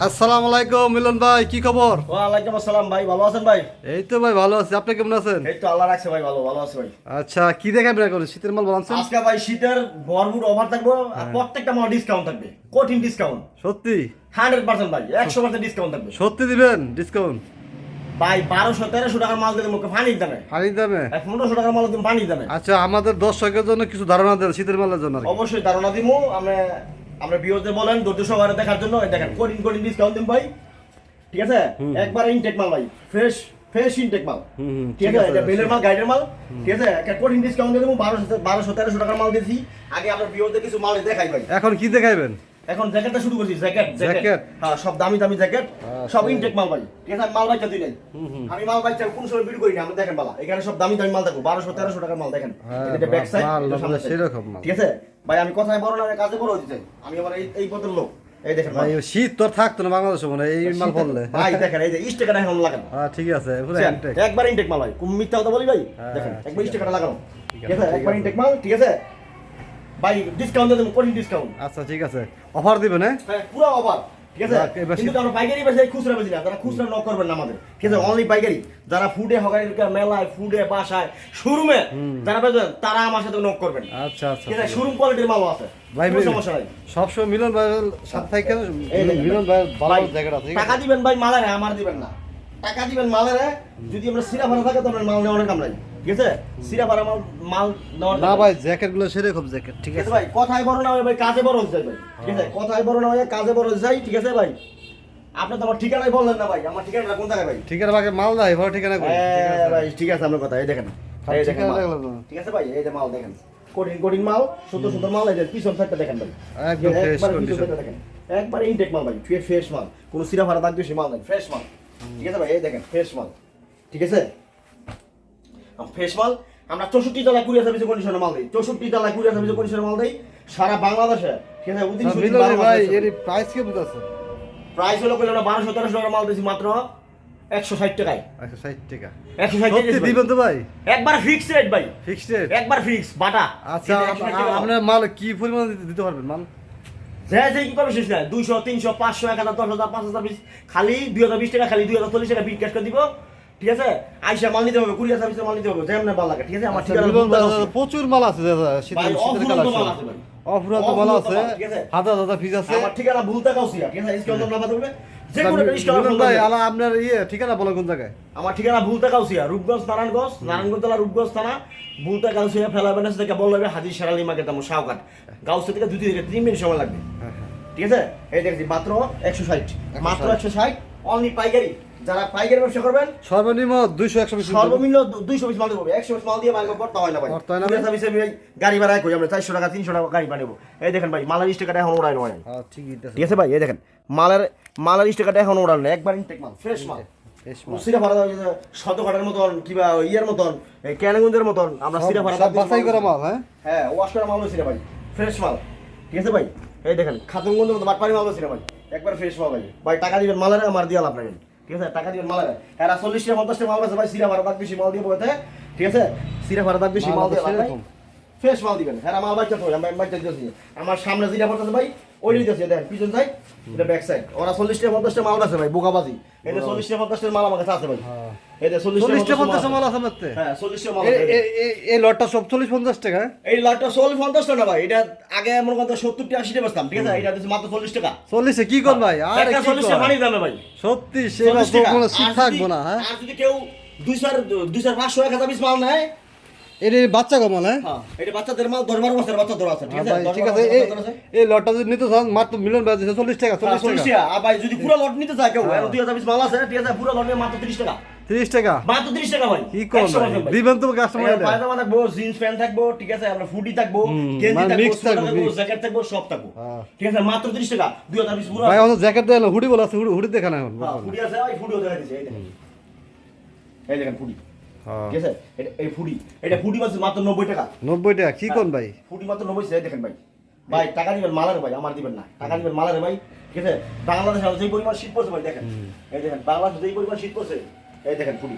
আসসালামু আলাইকুম মিলন ভাই কি খবর? ওয়ালাইকুম আসসালাম ভাই ভালো আছেন ভাই? এই তো ভাই ভালো আছি। আপনি কেমন আছেন? এই তো আল্লাহ রাখছে ভাই ভালো ভালো আছে ভাই। আচ্ছা কি দেখাবেন এখন শীতের মাল বানাচ্ছেন আজকে ভাই শীতের ভরপুর অফার থাকব আর প্রত্যেকটা মাল ডিসকাউন্ট থাকবে কঠিন ডিসকাউন্ট সত্যি? হান্ড্রেড পার্সেন্ট ভাই একশো পার্সেন্ট ডিসকাউন্ট থাকবে। সত্যি দিবেন ডিসকাউন্ট ভাই বারোশো তেরোশো টাকার মাল দিলে মুখে পানির দামে। হারিয়ে দামে? পনেরোশো টাকার মাল দিন পানির দামে। আচ্ছা আমাদের দর্শকের জন্য কিছু ধারণা দেন শীতের মালের জন্য অবশ্যই ধারণা দিব আমরা আমরা বিওতে বলেন ধৈর্য সহকারে দেখার জন্য। এই দেখেন কঠিন কঠিন ডিসকাউন্ট দিন ভাই? ঠিক আছে? একবার ইনটেক মাল ভাই ফ্রেশ ফ্রেশ ইনটেক মাল। ঠিক আছে? আছে, এটা বেলের মাল গাইডের মাল। ঠিক আছে? একটা কঠিন ডিসকাউন্ট দিয়ে দেবো বারোশো বারোশো তেরোশো টাকার মাল দিয়েছি। আগে আপনার বিওতে কিছু মাল দেখাই ভাই। এখন কি দেখাইবেন? এখন জ্যাকেটটা শুরু করছি জ্যাকেট জ্যাকেট? হ্যাঁ সব দামি দামি জ্যাকেট আচ্ছা। সব ইনটেক মাল ভাই। ঠিক আছে মাল নাই আমি মাল বাচ্চা কোন সময় করি না আমি দেখেন বালা। এখানে সব দামি দামি মাল থাকব বারোশো তেরোশো টাকার মাল দেখেন। হ্যাঁ, এটা ব্যাক সাইড। সেরকম মাল। ঠিক আছে? ভাই আমি কথায় বড় না কাজে বড় হতে চাই আমি আবার এই পদের লোক। এই দেখেন ভাই শীত থাকতো না বাংলাদেশে মনে এই মাল পড়লে। ভাই দেখেন এই যে এখন লাগানো। হ্যাঁ ঠিক আছে পুরো? একবার ইনটেক মাল ভাই। কোন মিথ্যা কথা বলি ভাই? হ্যাঁ, দেখেন একবার লাগানো। ঠিক আছে, একবার। ইনটেক মাল ঠিক আছে? ভাই ডিসকাউন্ট দেবো কঠিন ডিসকাউন্ট আচ্ছা ঠিক আছে। অফার দিবেন হ্যাঁ? হ্যাঁ পুরো অফার ঠিক আছে? কিন্তু আমরা পাইকারি বেশি খুচরা বেশি না তারা খুচরা ন করবেন না আমাদের ঠিক আছে? অনলি পাইকারি। যারা ফুডে হকারি মেলায় ফুডে বাসায় শোরুমে যারা বেচবেন তারা আমার সাথে নক করবেন। আচ্ছা আচ্ছা ঠিক আছে? শোরুম কোয়ালিটির মালও আছে ভাই সমস্যা নাই। সবসময় মিলন ভাই সাথে থাকে মিলন ভাই ভালো জায়গাটা ঠিক টাকা দিবেন ভাই মালের আমার দিবেন না। টাকা দিবেন মালের যদি আমরা সিরা থাকে তো আমরা মাল নেওয়ার কাম নাই। ঠিক আছে সিরা ভাড়া মাল মাল না ভাই জ্যাকেটগুলো সেরকম জ্যাকেট ঠিক আছে। ভাই কথায় বড় না হয় ভাই কাজে বড় হচ্ছে ভাই ঠিক আছে? কথায় বড় না হয় কাজে বড় হচ্ছে ঠিক আছে ভাই? আপনি তো আমার ঠিকানাই বললেন না ভাই আমার ঠিকানাটা কোন জায়গায় ভাই? ঠিক আছে ভাই মাল নাই ভাই ঠিকানা কই? হ্যাঁ, ভাই ঠিক আছে আপনার কথা এই দেখেন। এই দেখেন। ঠিক আছে ভাই এই যে মাল দেখেন। কঠিন কঠিন মাল সুন্দর সুন্দর মাল এই যে পিছন সাইডটা দেখেন ভাই। একদম condition। সাইডটা দেখেন। একবার ইনটেক মাল ভাই ফ্রেশ মাল। কোনো সিরা ফারা দাগ বেশি মাল নাই ফ্রেশ মাল। ঠিক আছে ভাই এই দেখেন ফ্রেশ মাল। ঠিক আছে? ফ্রেশ মাল আমরা চৌষট্টি জেলায় কুড়িয়া সার্ভিসে কন্ডিশনে মাল দিই। চৌষট্টি জেলায় কুড়িয়া সার্ভিসে কন্ডিশনে মাল দিই। সারা বাংলাদেশে। ঠিক আছে উদিন ভাই এর প্রাইস কি বুঝাছে প্রাইস হলো কইলে আমরা বারোশো তেরোশো টাকার মাল মাত্র একশো ষাট টাকায়। 160 টাকা। একশো ষাট সত্যি দিবেন তো ভাই? একবার ফিক্স রেট ভাই। ফিক্সড রেট একবার ফিক্স বাটা। আচ্ছা কিন্তু 160 টাকা। মাল। আপনার মাল কি পরিমাণ দিতে- পারবেন মাল? কি করবে শেষ দুইশো তিনশো পাঁচশো এক হাজার দশ হাজার পাঁচ হাজার বিশ। খালি দুই হাজার বিশ টাকা খালি দুই হাজার চল্লিশ টাকা বিল ক্যাশ করে দিব। ঠিক আছে? আইসা মাল নিতে হবে সার্ভিসে মাল নিতে হবে যেমন ভালো লাগে ঠিক আছে? আমার আচ্ছা। প্রচুর মাল আছে দাদা শীতের মাল আছে মাল মাল? হাজার হাজার পিস আছে। আমার ঠিকানা ভুলতে কাউসিয়া ঠিক আছে? নাম্বার দেবে। যে কোনো একটা ভাই আলা আপনার ইয়ে ঠিকানা বলো কোন জায়গায়? আমার ঠিকানা ভুলতে কাউসিয়া রূপগঞ্জ নারায়ণগঞ্জ নারায়ণগঞ্জ জেলা রূপগঞ্জ থানা। ভুলতে কাউসিয়া ফেলাবেন থেকে বলবে হাজির শেরালি মার্কেট আমার শাহকাট গাউসিয়া থেকে দুই থেকে তিন মিনিট সময় লাগবে। হ্যাঁ হ্যাঁ। ঠিক আছে? এই দেখছি মাত্র একশো ষাট মাত্র একশো ষাট। অনলি পাইকারি। যারা পাইকারি ব্যবসা করবেন সর্বনিম্ন দুইশো একশো পিস সর্বনিম্ন দুইশো পিস মাল দেবো। একশো পিস মাল দিয়ে মাল করতে হয় না ভাই। করতে হয় না? সার্ভিসে গাড়ি ভাড়া করি আমরা চারশো টাকা তিনশো টাকা গাড়ি বানাবো। এই দেখেন ভাই মালের স্টিকারটা এখন ওড়াই নয় হ্যাঁ ঠিক আছে। ভাই এই দেখেন মালের মালের স্টিকারটা এখন ওড়ানো না একবার ইনটেক মাল ফ্রেশ মাল। বেশ মাল। সিরা ভাড়া শত মতন কিংবা ইয়ের মতন মতন আমরা সব- সিরা ভাড়া সব করা মাল হ্যাঁ? হ্যাঁ ওয়াশ করা মাল সিরা ভাই ফ্রেশ মাল। ঠিক আছে ভাই? এই দেখেন খাতুনগঞ্জের মতো বাটপাড়ি মাল সিরা ভাই। একবার ফ্রেশ মাল ভাই ভাই টাকা দিবেন মালারে আমার দিয়ে লাভ নাই। ঠিক আছে? টাকা দিবেন মালারে। হ্যাঁ চল্লিশ টাকা পঞ্চাশ টাকা মাল আছে ভাই সিরা ভাড়া দাগ বেশি মাল দিয়ে বলতে ঠিক আছে? সিরা ভাড়া দাগ বেশি মাল মাল দিয়ে। ফ্রেশ মাল দিবেন। হ্যাঁ আমার বাচ্চা তো আমি দিতেছি আমার সামনে যেটা পড়তেছে ভাই ওই দিতেছি দেখেন পিছন সাইড এটা ব্যাক সাইড ওরা চল্লিশ টাকা মাল আছে ভাই বোকাবাজি। এই যে চল্লিশ টাকা পঞ্চাশ টাকা মাল আমার কাছে আছে ভাই। এই যে চল্লিশ চল্লিশ টাকা টাকা পঞ্চাশ পঞ্চাশ মাল আছে। মাত্র হ্যাঁ চল্লিশ মাল এ- আছে। এ- এ- এই লটটা সব চল্লিশ পঞ্চাশ টাকা? এই লাটটা চল্লিশ পঞ্চাশ টাকা ভাই এটা আগে মনে বেচতাম ঠিক আছে? এটা মাত্র চল্লিশ টাকা। চল্লিশে কি কর ভাই? আর একটা পানি দামে ভাই। সত্যি সেই মাল 40 তো টাকা। কোনো শীত থাকব না হ্যাঁ? আর যদি কেউ দুইশো দুইশো পাঁচশো এক হাজার পিস মাল নেয় বাচ্চা কমাল হ্যাঁ? হ্যাঁ এটা বাচ্চাদের মাল দশ বারো মাসের বাচ্চা ধরা আছে ঠিক আছে? ঠিক আছে। এই লটটা যদি নিতে চান মাত্র মিলন দিচ্ছে চল্লিশ টাকা চল্লিশ টাকা। আর ভাই যদি পুরো লট নিতে চায় কেউ। দুই হাজার পিস মাল আছে ঠিক আছে পুরো লট নিয়ে মাত্র তিরিশ টাকা। তিরিশ টাকা? মাত্র তিরিশ টাকা ভাই কি কর 100% ভাই। দিবেন তো কাস্টমার পায়জামা থাকব জিন্স প্যান্ট থাকব ঠিক আছে আমরা ফুডি থাকব গেঞ্জি মানে থাকব থাকব, থাকব জ্যাকেট থাকব সব থাকব। ঠিক আছে মাত্র টাকা পুরো ভাই জ্যাকেট দেয় হুডি বলা আছে হুডি হুডি দেখানো এখন হ্যাঁ, আছে ভাই এই দেখেন। এই দেখেন ফুডি। ঠিক আছে? এটা- এই ফুডি। এটা ফুডি মাত্র মাত্র নব্বই টাকা। নব্বই টাকা। কি কোন ভাই? ফুটি মাত্র নব্বই দেখেন ভাই। ভাই টাকা দিবেন মালারে ভাই আমার দিবেন না। টাকা দিবেন মালারে ভাই ঠিক আছে? বাংলাদেশে যেই পরিমাণ শীত পড়ছে ভাই দেখেন। এই দেখেন বাংলাদেশে যেই পরিমাণ শীত পড়ছে এই দেখেন ফুটি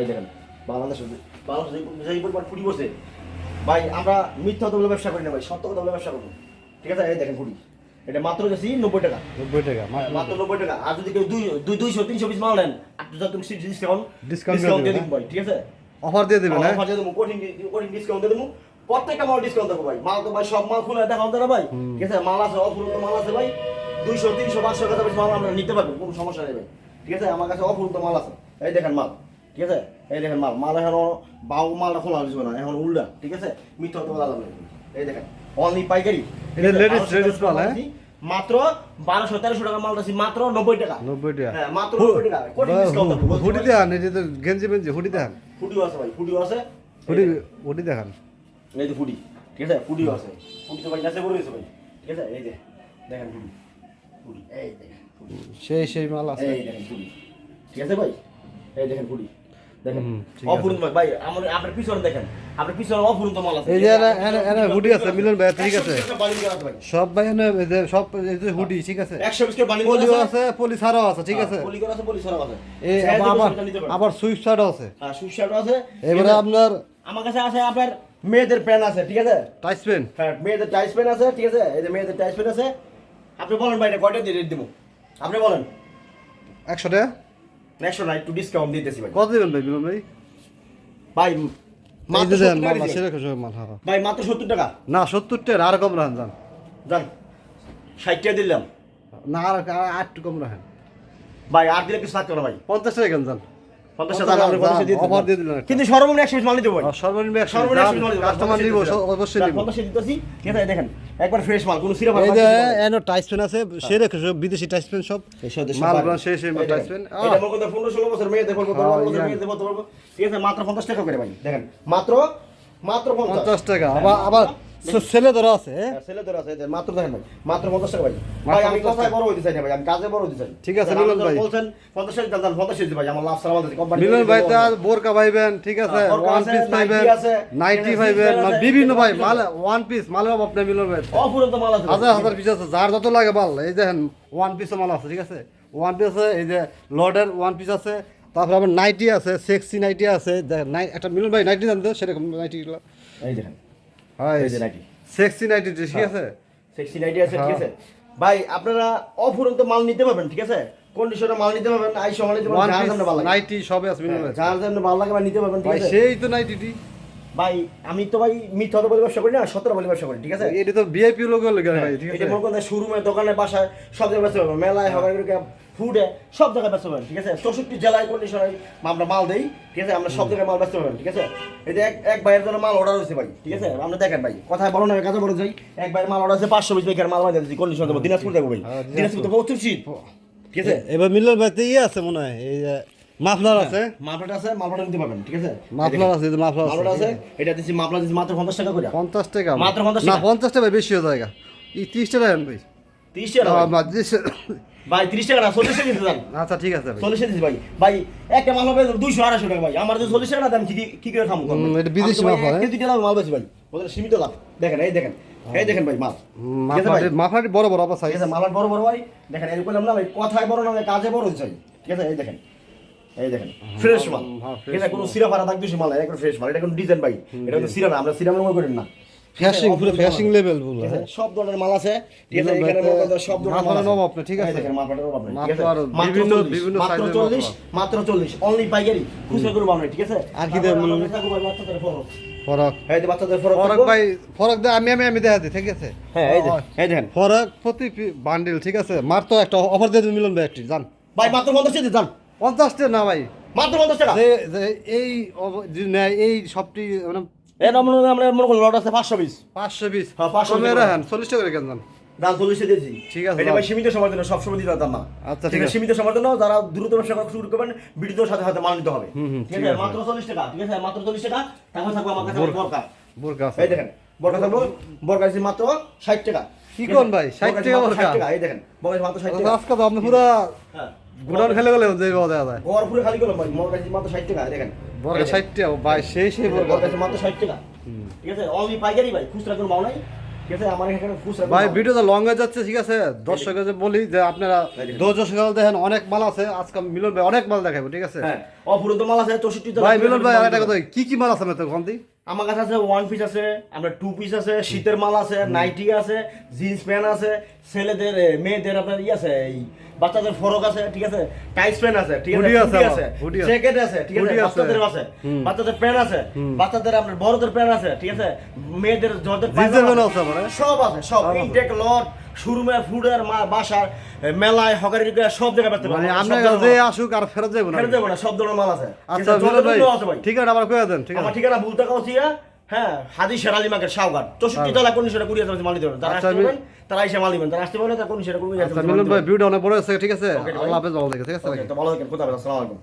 এই দেখেন বাংলাদেশে বাংলাদেশে যেই পরিমাণ পড়ছে। ভাই আমরা মিথ্যা কথা বলে ব্যবসা করি না ভাই সত্য কথা বলে ব্যবসা করব। ঠিক আছে? এই দেখেন ফুটি এটা মাত্র গেছি নব্বই টাকা। নব্বই টাকা হ্যাঁ, মাত্র নব্বই টাকা। আর যদি কেউ দুই দুই দুইশো তিনশো পিস মাল নেন আটশো যত ডিসকাউন্ট ডিসকাউন্ট দিয়ে দিন ভাই ঠিক আছে? অফার দিয়ে দেবেন হ্যাঁ অফার দিয়ে দেবো কঠিন কঠিন ডিসকাউন্ট দিয়ে দেবো। প্রত্যেকটা মাল ডিসকাউন্ট দেবো ভাই। মাল তো ভাই সব মাল খুলে দেখাও না ভাই। ঠিক আছে? মাল আছে অফুরন্ত মাল আছে ভাই। দুইশো তিনশো পাঁচশো টাকা পিস মাল আমরা নিতে পারবেন কোনো সমস্যা নেই ভাই। ঠিক আছে? আমার কাছে অফুরন্ত মাল আছে। এই দেখেন মাল। ঠিক আছে? এই দেখেন মাল। মাল এখনও বাউ মালটা খোলা না এখন উল্টা। ঠিক আছে? মিথ্যা তো বলা এই দেখেন। অনলি পাইকারি। এটা ladies- ladies মাল, হ্যাঁ? মাত্র বারোশো তেরোশো টাকা মাল মাত্র নব্বই টাকা। নব্বই টাকা। হ্যাঁ মাত্র নব্বই টাকা। হুডি দেখান তো গেঞ্জি মেঞ্জি হুডি দেখান। ফুটিও আছে ভাই ফুটিও আছে। হুডি হুডি দেখান। এই যে ফুটি ঠিক আছে? ফুটিও আছে। ফুটি তো ভাই পড়ে গেছে ভাই ঠিক আছে? এই যে দেখেন ফুটি ফুটি এই দেখেন সেই সেই মাল আছে। এই দেখেন ফুটি ঠিক আছে ভাই? এই দেখেন ফুটি দেখেন। অপূর্ণ ভাই ভাই আমার আপনার পিছনে দেখেন। আপনার পিছনে অপূর্ণ মাল আছে। এই যে এনে এনে এনে হুডি আছে মিলন ভাই ঠিক আছে। একশো বালিশ করা আছে ভাই। সব ভাই যে সব এই যে হুডি ঠিক আছে। একশো বিশ করে পলিও আছে। পলি ছাড়াও আছে ঠিক আছে। পলি করা আছে পলি সরা আছে। এই আবার আবার পলিটা নিতে পারেন। আবার সুইফট শার্টও আছে। হ্যাঁ সুইসারও আছে। এবারে আপনার আমার কাছে আছে আপনার মেয়েদের আছে ঠিক আছে? টাইস পেন হ্যাঁ মেয়েদের টাইস পেন আছে ঠিক আছে? এই যে মেয়েদের টাইস পেন আছে। আপনি বলেন ভাই এটা কয়টা দিয়ে রেট দেবো? আপনি বলেন। একশো টাকা? নেক্সট না একটু ডিসকাউন্ট দিতেছি ভাই। কত দেবেন ভাই মিলন ভাই ভাই মাত্র যে দেন 70 মাল টাকা দিছি। সেরকম সব মাল। ভাই মাত্র সত্তর টাকা। না সত্তর টাকা আর কম রাখেন যান। যান। ষাট টাকা দিলাম। না আর আটটু কম রাখেন। ভাই আর দিলে কিছু থাকতো না ভাই। পঞ্চাশ টাকা কেন যান। পঞ্চাশ টাকা আপনি পঞ্চাশ দিয়ে দিতেন। অফার দিয়ে দিলেন একটা। কিন্তু সর্বনিম্ন একশো পিস মাল নিতে ভাই সর্বনিম্ন সর্বনিম্ন একশো পিস মাল নিতে কাস্টমার নিব অবশ্যই নিব। দিতেছি। দেখেন একবার ফ্রেশ মাল কোনো সিরাপ এই যে এনো টাইস পেন আছে সে রেখে সব বিদেশি টাইস পেন সব। Ties pen. এটা বছর হ্যাঁ, ঠিক আছে মাত্র পঞ্চাশ টাকা করে ভাই দেখেন মাত্র মাত্র টাকা আবার আবার ছেলে ধরা আছে হ্যাঁ? হ্যাঁ, আছে এদের মাত্র দেখেন ভাই মাত্র পঞ্চাশ টাকা ভাই। ভাই আমি কথায় বড় হইতে চাই না ভাই আমি কাজে বড় হইতে চাই। ঠিক আছে, মিলন ভাই। বলছেন পঞ্চাশ টাকা দাম পঞ্চাশ টাকা ভাই আমার লাভ সারা কোম্পানি মিলন ভাই তা বোরকা ঠিক আছে ওয়ান পিস নাইটি আছে, আছে, বিভিন্ন ভাই মাল ওয়ান পিস অভাব নেই মিলন ভাই। মাল আছে হাজার হাজার পিস আছে যার যত লাগে মাল এই দেখেন ওয়ান পিস মাল আছে ঠিক আছে? ওয়ান পিস আছে এই যে লর্ডের ওয়ান পিস আছে তারপরে আবার নাইটি আছে সেক্সি নাইটি আছে একটা মিলন ভাই নাইটি জানতো সেরকম নাইটিগুলো এই দেখেন সেক্সি নাইটি ঠিক আছে? সেক্সি নাইটি আছে ঠিক হ্যাঁ। আছে। ভাই আপনারা অফুরন্ত মাল নিতে পারবেন ঠিক আছে? কন্ডিশনে মাল নিতে পারবেন আই সময় নিতে পারবেন যার ভালো লাগে। নাইটি সবে আছে যার সামনে ভালো লাগে ভাই নিতে পারবেন ঠিক আছে? সেই তো নাইটিটি ভাই আমি তো ভাই মিথ্যা তো বলে ব্যবসা করি না সতেরো বলে ব্যবসা করি ঠিক আছে? এটা তো ভিআইপি লোক লাগে ভাই ঠিক এটা মনে করেন শোরুমে দোকানে বাসায় সব জায়গায় মেলায় হবে ফুডে সব জায়গায় ব্যস্ত পাবেন ঠিক আছে? চৌষট্টি জেলায় কন্ডিশনে আমরা মাল দেই ঠিক আছে? আমরা সব জায়গায় মাল ব্যস্ত পাবেন ঠিক আছে? এই যে এক এক ভাইয়ের জন্য মাল অর্ডার হয়েছে ভাই ঠিক আছে? আমরা দেখেন ভাই কথায় বড় না কাজে বড় যাই। এক ভাইয়ের মাল অর্ডার আছে পাঁচশো বিশ ভাই মাল বাজার দিচ্ছি কন্ডিশন দেবো দিনাজপুর দেবো ভাই হ্যাঁ, দিনাজপুর। তো প্রচুর শীত ঠিক আছে? এবার মিলন ভাই তো ইয়ে আছে মনে হয় এই যে মাফলার আছে। মালপাটা আছে মালপাটা নিতে পারবেন ঠিক আছে? মাফলার আছে মাফলার মালপাটা আছে। আছে এটা দিচ্ছি মাপলা দিচ্ছি মাত্র পঞ্চাশ টাকা করে। পঞ্চাশ টাকা। মাত্র 50 না টাকা। পঞ্চাশ টাকা বেশি হয়ে যায় এই তিরিশ টাকা ভাই। তিরিশ ভাই। তিরিশ- টাকা না চল্লিশ দিতে আচ্ছা ঠিক আছে ভাই। চল্লিশে দিচ্ছি ভাই। ভাই একটা মাল হবে দুইশো আড়াইশো টাকা ভাই। আমার যদি চল্লিশ টাকা দাম কি কি করে খামো এটা বিদেশি মাল হয়। কেজি লাভ মাল বেশি ভাই। ওদের সীমিত লাভ। দেখেন এই দেখেন। এই দেখেন ভাই মাল। ঠিক আছে ভাই? মাফলার মাফলার বড় বড় আবার ঠিক সাইজ মালার বড় বড় ভাই। দেখেন না ভাই কথায় বড় না কাজে বড় হচ্ছে ঠিক আছে এই দেখেন। এই দেখেন ফ্রেশ মাল। হ্যাঁ, ঠিক আছে কোনো সিরা ফারা থাকবে মাল না, ফ্রেশ মাল এটা কোনো ডিজাইন ভাই। এটা সিরা না আমরা সিরা মনে করেন না। ফ্যাশিং পুরো ফ্যাশিং লেভেল? হ্যাঁ। সব ধরনের মাল আছে। ঠিক আছে এখানে মনে সব ধরনের মাল আছে। নবাব না, ঠিক আছে? এই দেখেন মাথার নবাব না, ঠিক আছে? মাথার মাত্র বিভিন্ন- বিভিন্ন মাত্র 40, মাত্র 40 অনলি পাইকারি খুচরা করব আমরা ঠিক আছে? আর কি ভাই বাচ্চাদের ফরক ফরক। এই যে বাচ্চাদের ফরক ফরক ভাই ফরক দে আমি আমি আমি দেখা দিই ঠিক আছে? হ্যাঁ এই যে এই দেখেন। ফরক প্রতি বান্ডিল ঠিক আছে? মার তো একটা অফার দিয়ে মিলন ভাই একটি জান ভাই মাত্র পঞ্চাশ টাকা যান। পঞ্চাশটা না ভাই। মাত্র পঞ্চাশ টাকা? যে যে এই এই সবটি মানে এই নাম আমরা মনে করুন লট আছে পাঁচশো পিস। পাঁচশো বিশ হ্যাঁ, 500 রাখেন চল্লিশ টাকা করে কেন দাম চল্লিশে দিয়েছি ঠিক আছে, এটা ভাই সীমিত সময়ের জন্য সবসময় দিতে পারতাম না আচ্ছা, ঠিক আছে। সীমিত সময়ের জন্য যারা দ্রুত ব্যবসা করা শুরু করবেন বিদ্যুতের সাথে সাথে মাল নিতে হবে। ঠিক আছে। মাত্র চল্লিশ টাকা ঠিক আছে মাত্র চল্লিশ টাকা তারপর থাকব আমার কাছে বোরকা। বরকা এই দেখেন বরকা থাকব বরকা মাত্র ষাট টাকা। কি কোন ভাই? 60 বরকা দিচ্ছি টাকা বরকা? এই দেখেন বরকা মাত্র ষাট টাকা। আজকে তো আপনি পুরো হ্যাঁ। গুডাউন খেলে গেলে যে পাওয়া দেখা যায়। পুরো খালি ভাই। বরকা দিচ্ছি মাত্র ষাট টাকা এই দেখেন বরকা ষাট টাকা ভাই সেই সেই বরকা বরকা মাত্র ষাট টাকা। ঠিক আছে? অনলি পাইকারি ভাই খুচরা কোনো মাল নাই। ঠিক আছে? আমার এখানে ভাই ভিডিওটা লং হয়ে যাচ্ছে ঠিক আছে? দর্শকে বলি যে আপনারা ধৈর্য সকাল দেখেন অনেক মাল আছে। আজকে মিলন ভাই অনেক মাল দেখাবো ঠিক আছে? হ্যাঁ। মাল আছে চৌষট্টি ভাই মিলন ভাই আরেকটা কথা কি কি মাল আছে আপনার তো আমার কাছে আছে ওয়ান পিস আছে আমরা টু পিস আছে শীতের মাল আছে নাইটি আছে জিন্স প্যান্ট আছে ছেলেদের মেয়েদের আপনার ই আছে এই বাচ্চাদের ফরক আছে ঠিক আছে? টাইস প্যান্ট আছে ঠিক আছে? আছে। জ্যাকেট আছে ঠিক আছে? বাচ্চাদের আছে বাচ্চাদের প্যান্ট আছে বাচ্চাদের আপনার বড়দের প্যান্ট আছে ঠিক আছে? মেয়েদের আছে হ্যাঁ? সব আছে সব। ইনটেক লট শোরুমে ফুডের মা বাসার মেলায় হকারি সব জায়গায় পেতে মানে পারবেন। আপনার কাছে আসুক আর ফেরত যাব না। ফেরত দেবো না সব ধরনের মাল আছে। আচ্ছা ঠিক আছে, ভাই জর্জেটেরও আছে ঠিক আছে আবার কয়ে দেন ঠিক আমার আছে ঠিকানা ভুলতা হ্যাঁ হাজি মার্কেট সাউঘাট চৌষট্টি তলা কোন সেটা মাল দিতে পারবেন তারা আচ্ছা, আসতে পারবেন তারা এসে মাল দিবেন। তারা আসতে পারবেন তারা কোন সেটা আচ্ছা মিলন ভাই ভিডিও অনেক বড় হচ্ছে ঠিক আছে। আল্লাহ হাফেজ ভালো থেকে ঠিক আছে? ভালো থাকেন আসসালামু আলাইকুম।